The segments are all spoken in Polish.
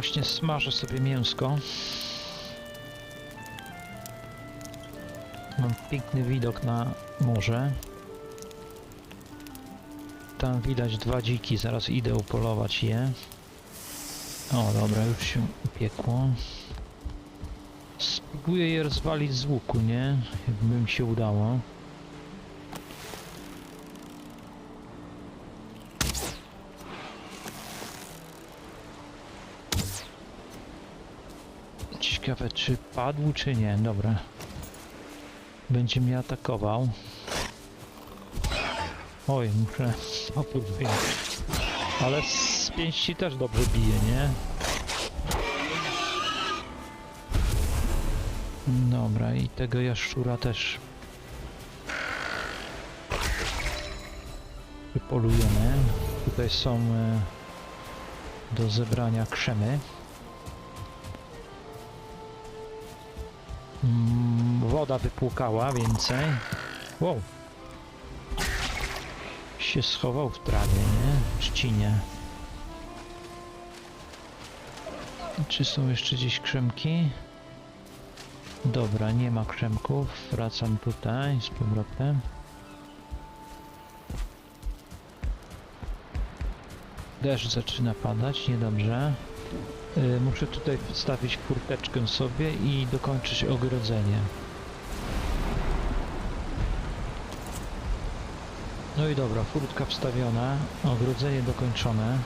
Właśnie smażę sobie mięsko. Mam piękny widok na morze. Tam widać dwa dziki, zaraz idę upolować je. O, dobra, już się upiekło. Spróbuję je rozwalić z łuku, nie? Jakby mi się udało. Ciekawe, czy padł, czy nie. Dobra. Będzie mnie atakował. Oj, muszę opór. Ale z pięści też dobrze bije, nie? Dobra, i tego jaszczura też wypolujemy. Tutaj są e, do zebrania krzemy. Mm, woda wypłukała więcej. Wow. Się schował w trawie, nie? Trzcinie. Czy są jeszcze gdzieś krzemki? Dobra, nie ma krzemków. Wracam tutaj z powrotem. Deszcz zaczyna padać, niedobrze. Y, Muszę tutaj wstawić furteczkę sobie i dokończyć ogrodzenie. No i dobra, furtka wstawiona, ogrodzenie dokończone,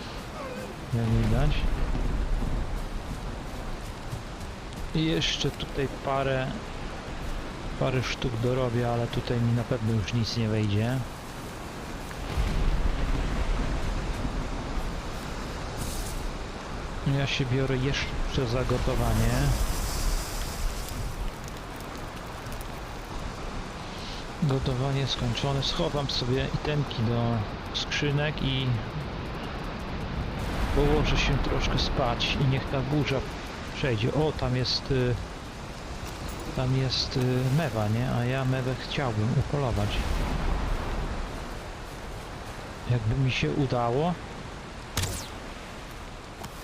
jak widać. I jeszcze tutaj parę, parę sztuk dorobię, ale tutaj mi na pewno już nic nie wejdzie. Ja się biorę jeszcze za gotowanie. Gotowanie skończone. Schowam sobie itemki do skrzynek i położę się troszkę spać i niech ta burza przejdzie. O, tam jest y, tam jest y, mewa, nie? A ja mewę chciałbym upolować. Jakby mi się udało,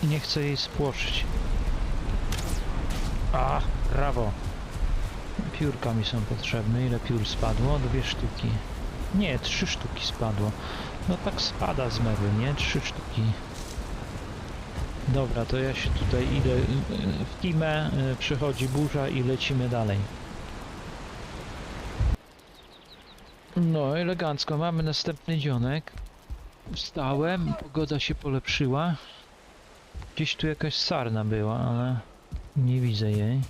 nie chcę jej spłoszyć. A, brawo. Piórka mi są potrzebne. Ile piór spadło? Dwie sztuki. Nie, trzy sztuki spadło. No tak spada z mewy, nie? Trzy sztuki. Dobra, to ja się tutaj idę y, y, w timę, y, przychodzi burza i lecimy dalej. No, elegancko, mamy następny dzionek. Wstałem, pogoda się polepszyła. Gdzieś tu jakaś sarna była, ale nie widzę jej.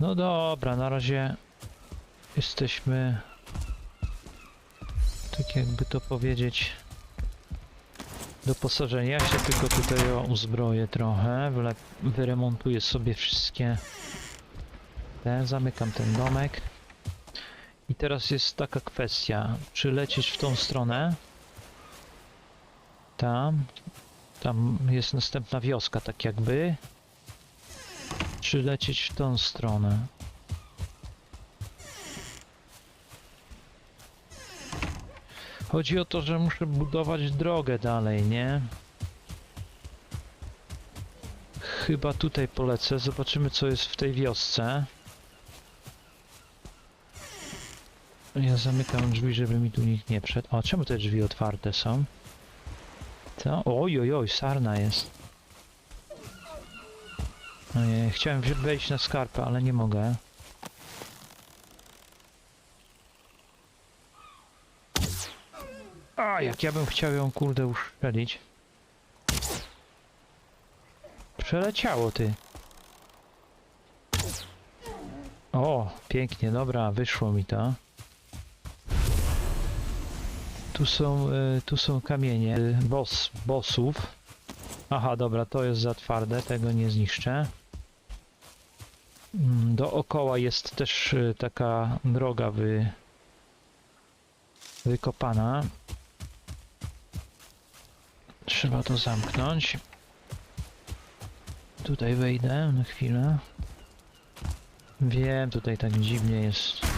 No dobra, na razie jesteśmy tak jakby to powiedzieć doposażeni. Ja się tylko tutaj uzbroję trochę, wyremontuję sobie wszystkie te, zamykam ten domek. I teraz jest taka kwestia, czy lecieć w tą stronę, tam. Tam jest następna wioska, tak jakby. Czy lecieć w tą stronę? Chodzi o to, że muszę budować drogę dalej, nie? Chyba tutaj polecę. Zobaczymy, co jest w tej wiosce. Ja zamykam drzwi, żeby mi tu nikt nie wszedł. O, czemu te drzwi otwarte są? Co? Oj, oj, oj, sarna jest. Ojej, chciałem wejść na skarpę, ale nie mogę. A, jak ja bym chciał ją kurde uszczelić. Przeleciało ty. O, pięknie, dobra, wyszło mi to. Tu są, y, tu są kamienie y, boss, bossów. Aha, dobra, to jest za twarde, tego nie zniszczę. Mm, Dookoła jest też y, taka droga wy, wykopana. Trzeba to zamknąć. Tutaj wejdę na chwilę. Wiem, tutaj tak dziwnie jest.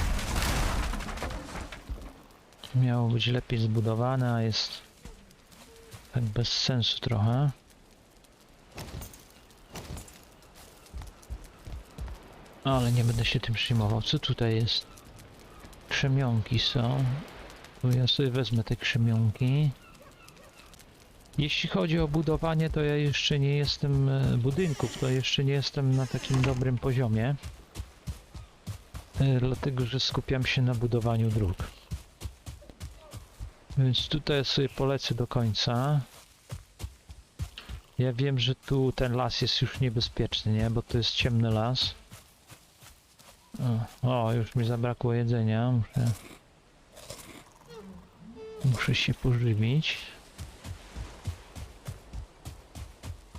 Miało być lepiej zbudowane, a jest Tak bez sensu trochę. Ale nie będę się tym przejmował. Co tutaj jest? Krzemionki są. Tu ja sobie wezmę te krzemionki. Jeśli chodzi o budowanie, to ja jeszcze nie jestem e, budynków, to jeszcze nie jestem na takim dobrym poziomie. E, Dlatego, że skupiam się na budowaniu dróg. Więc tutaj sobie polecę do końca. Ja wiem, że tu ten las jest już niebezpieczny, nie? Bo to jest ciemny las. O, już mi zabrakło jedzenia. Muszę, muszę się pożywić.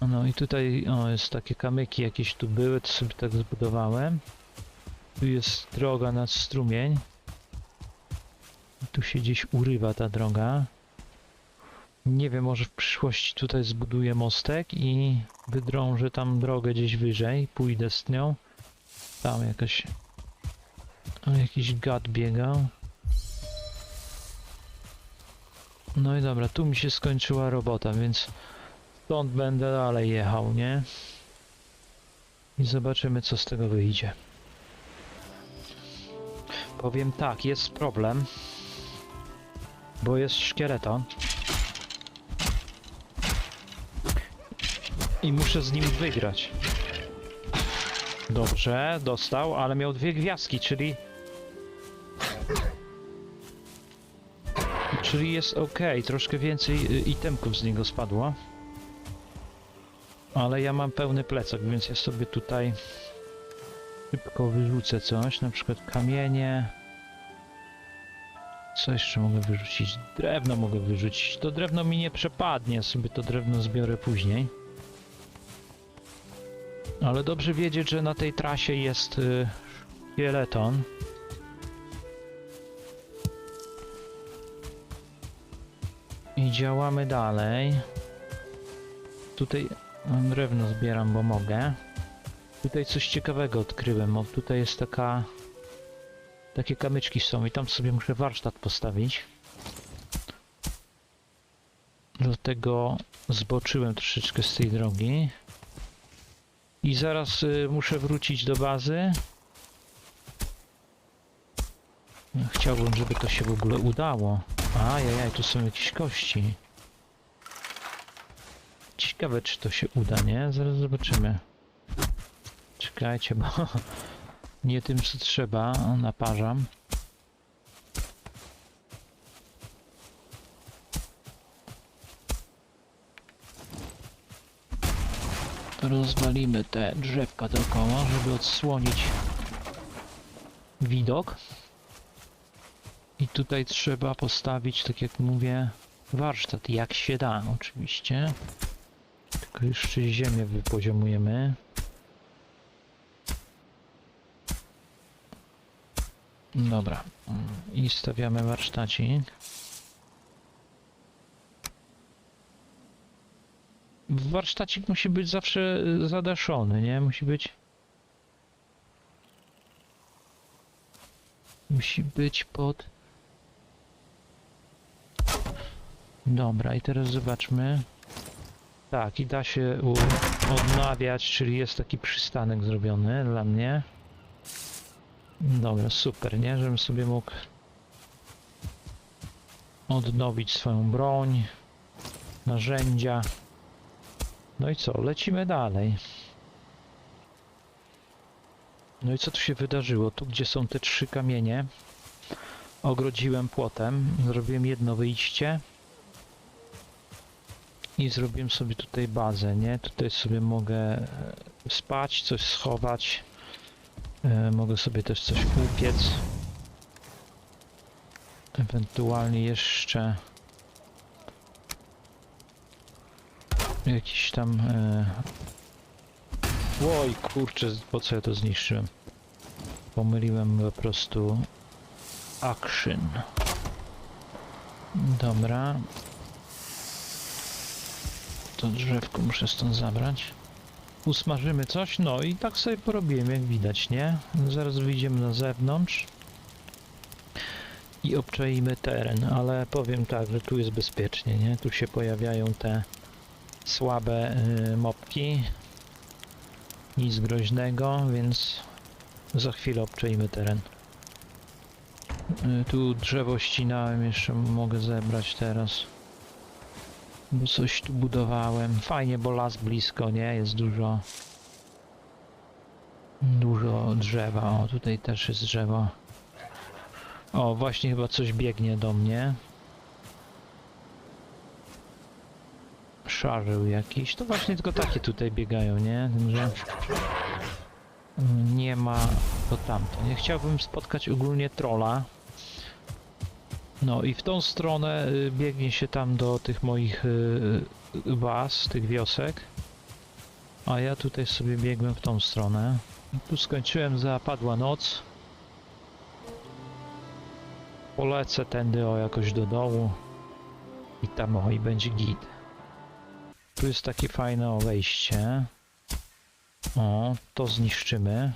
No i tutaj, o, jest takie kamyki jakieś tu były, to sobie tak zbudowałem. Tu jest droga nad strumień. Tu się gdzieś urywa ta droga. Nie wiem, może w przyszłości tutaj zbuduję mostek i wydrążę tam drogę gdzieś wyżej, pójdę z nią. Tam jakaś... Jakiś gad biegał. No i dobra, tu mi się skończyła robota, więc stąd będę dalej jechał, nie? I zobaczymy, co z tego wyjdzie. Powiem tak, jest problem. Bo jest szkieleton. I muszę z nim wygrać. Dobrze, dostał, ale miał dwie gwiazdki, czyli... Czyli jest ok, troszkę więcej y, itemków z niego spadło. Ale ja mam pełny plecak, więc ja sobie tutaj szybko wyrzucę coś, na przykład kamienie. Co jeszcze mogę wyrzucić? Drewno mogę wyrzucić. To drewno mi nie przepadnie, sobie to drewno zbiorę później. Ale dobrze wiedzieć, że na tej trasie jest y. I działamy dalej. Tutaj mm, drewno zbieram, bo mogę. Tutaj coś ciekawego odkryłem. Tutaj jest taka... Takie kamyczki są i tam sobie muszę warsztat postawić. Dlatego zboczyłem troszeczkę z tej drogi. I zaraz y, muszę wrócić do bazy. Chciałbym, żeby to się w ogóle udało. Ajajaj, tu są jakieś kości. Ciekawe, czy to się uda, nie? Zaraz zobaczymy. Czekajcie, bo nie tym, co trzeba, naparzam. Rozwalimy te drzewka dookoła, żeby odsłonić widok. I tutaj trzeba postawić, tak jak mówię, warsztat, jak się da oczywiście. Tylko jeszcze ziemię wypoziomujemy. Dobra. mm, I stawiamy warsztacik. Warsztacik musi być zawsze y, zadaszony, nie? Musi być... Musi być pod... Dobra, i teraz zobaczmy. Tak, i da się odnawiać, czyli jest taki przystanek zrobiony dla mnie. Dobra, super, nie? Żebym sobie mógł odnowić swoją broń, narzędzia. No i co? Lecimy dalej. No i co tu się wydarzyło? Tu, gdzie są te trzy kamienie, ogrodziłem płotem, zrobiłem jedno wyjście i zrobiłem sobie tutaj bazę, nie? Tutaj sobie mogę e, spać, coś schować. E, mogę sobie też coś upiec. Ewentualnie jeszcze jakiś tam... E... Oj, kurczę, po co ja to zniszczyłem? Pomyliłem po prostu action. Dobra. To drzewko muszę stąd zabrać. Usmażymy coś, no i tak sobie porobiłem, jak widać, nie? Zaraz wyjdziemy na zewnątrz. i obczaimy teren, ale powiem tak, że tu jest bezpiecznie, nie? Tu się pojawiają te słabe y, mopki. Nic groźnego, więc za chwilę obczajmy teren. Y, Tu drzewo ścinałem, jeszcze mogę zebrać teraz. Bo coś tu budowałem. Fajnie, bo las blisko, nie? Jest dużo... Dużo drzewa. O, tutaj też jest drzewo. O, właśnie chyba coś biegnie do mnie. Szarzył jakiś. To właśnie tylko takie tutaj biegają, nie? Że nie ma to tamto. Nie chciałbym spotkać ogólnie trola. No i w tą stronę y, biegnie się tam do tych moich y, y, baz, tych wiosek. A ja tutaj sobie biegłem w tą stronę. Tu skończyłem, zapadła noc. Polecę tędy o jakoś do dołu. I tam o będzie git. Tu jest takie fajne wejście. O, to zniszczymy.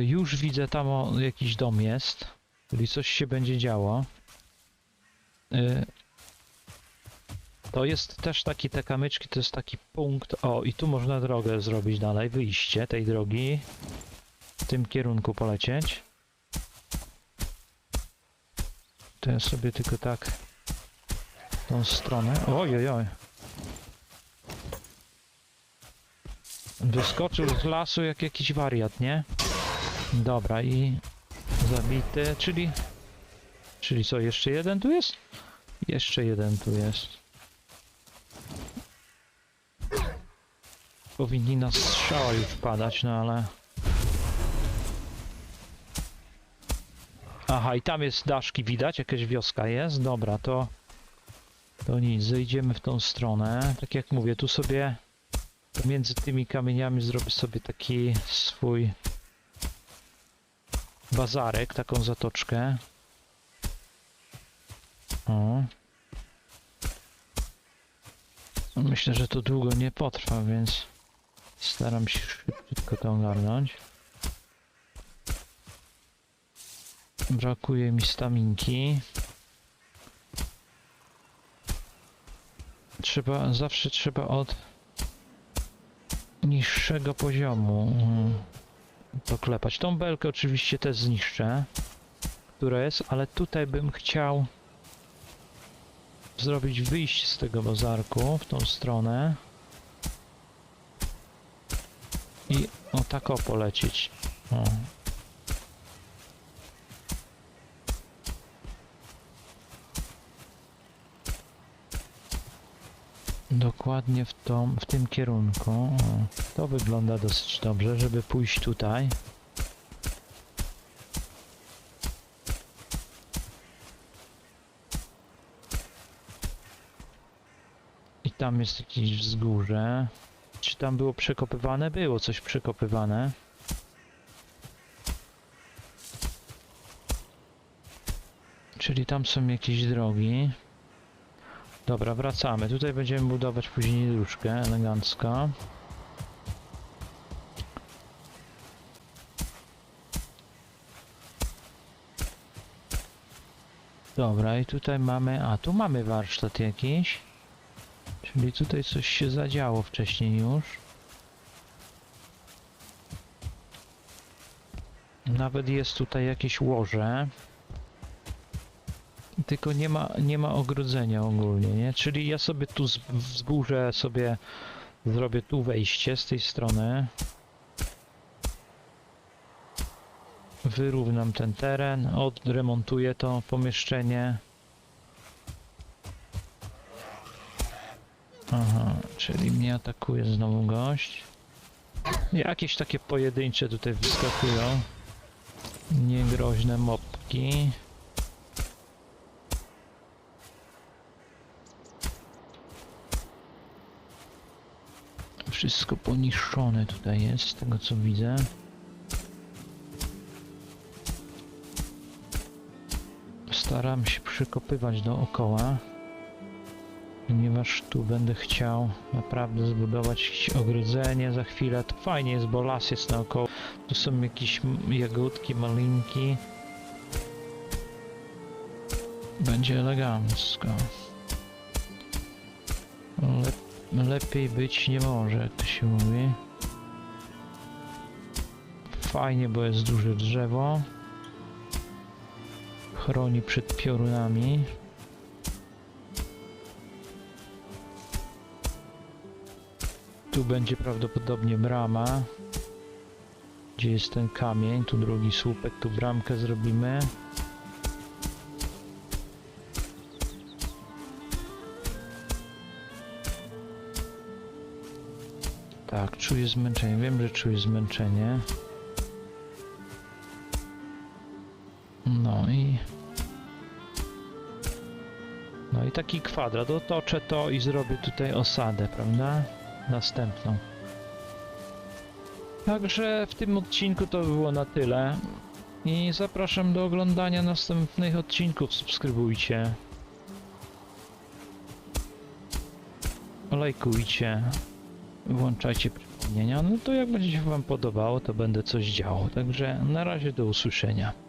Już widzę tam o, jakiś dom jest, czyli coś się będzie działo. Y, To jest też taki, te kamyczki, to jest taki punkt, o i tu można drogę zrobić dalej, wyjście tej drogi, w tym kierunku polecieć. To ja sobie tylko tak tą stronę, oj oj oj. Wyskoczył z lasu jak jakiś wariat, nie? Dobra i zabity, czyli... Czyli co, jeszcze jeden tu jest? Jeszcze jeden tu jest. Powinni na strzała już padać, no ale... Aha, i tam jest daszki widać, jakaś wioska jest. Dobra, to... To nic, zejdziemy w tą stronę. Tak jak mówię, tu sobie... Pomiędzy tymi kamieniami zrobię sobie taki swój bazarek, taką zatoczkę. O. Myślę, że to długo nie potrwa, więc staram się szybciutko to ogarnąć. Brakuje mi staminki. Trzeba, zawsze trzeba od niższego poziomu mm, to klepać. Tą belkę oczywiście też zniszczę, która jest, ale tutaj bym chciał zrobić wyjście z tego bazarku w tą stronę i o tak o polecieć. O. Dokładnie w, tą, w tym kierunku. To wygląda dosyć dobrze, żeby pójść tutaj. I tam jest jakieś wzgórze. Czy tam było przekopywane? Było coś przekopywane. Czyli tam są jakieś drogi. Dobra, wracamy. Tutaj będziemy budować później dróżkę elegancko. Dobra, i tutaj mamy... A, tu mamy warsztat jakiś. Czyli tutaj coś się zadziało wcześniej już. Nawet jest tutaj jakieś łoże. Tylko nie ma, nie ma ogrodzenia ogólnie, nie? Czyli ja sobie tu wzgórze sobie zrobię tu wejście z tej strony. Wyrównam ten teren, odremontuję to pomieszczenie. Aha, czyli mnie atakuje znowu gość. Jakieś takie pojedyncze tutaj wyskakują. Niegroźne mopki. Wszystko poniszczone tutaj jest, z tego co widzę. Staram się przykopywać dookoła. Ponieważ tu będę chciał naprawdę zbudować jakieś ogrodzenie za chwilę. To fajnie jest, bo las jest naokoło. Tu są jakieś jagódki, malinki. Będzie elegancko. Le lepiej być nie może, jak to się mówi. Fajnie, bo jest duże drzewo. Chroni przed piorunami. Tu będzie prawdopodobnie brama. Gdzie jest ten kamień? Tu drugi słupek, tu bramkę zrobimy. Tak, czuję zmęczenie. Wiem, że czuję zmęczenie. No i... No i taki kwadrat. Otoczę to i zrobię tutaj osadę, prawda? Następną. Także w tym odcinku to by było na tyle. I zapraszam do oglądania następnych odcinków. Subskrybujcie. Lajkujcie. Włączajcie przypomnienia. No to jak będzie się Wam podobało, to będę coś działał. Także na razie do usłyszenia.